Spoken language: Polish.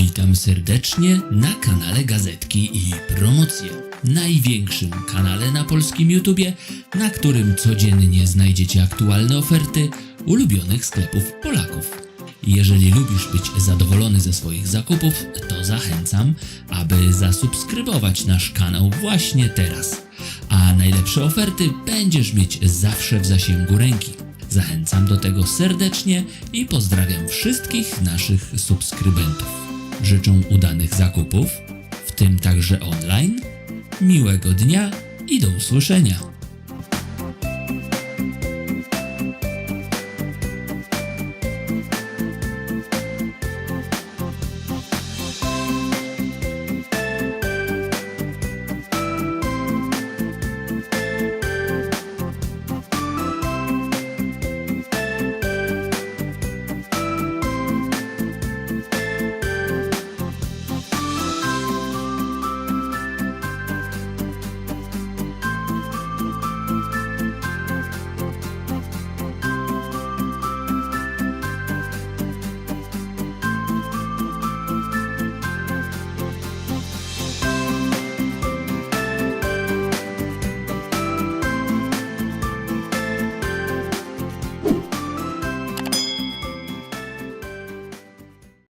Witam serdecznie na kanale Gazetki i Promocje. Największym kanale na polskim YouTubie, na którym codziennie znajdziecie aktualne oferty ulubionych sklepów Polaków. Jeżeli lubisz być zadowolony ze swoich zakupów, to zachęcam, aby zasubskrybować nasz kanał właśnie teraz. A najlepsze oferty będziesz mieć zawsze w zasięgu ręki. Zachęcam do tego serdecznie i pozdrawiam wszystkich naszych subskrybentów. Życzę udanych zakupów, w tym także online, miłego dnia i do usłyszenia.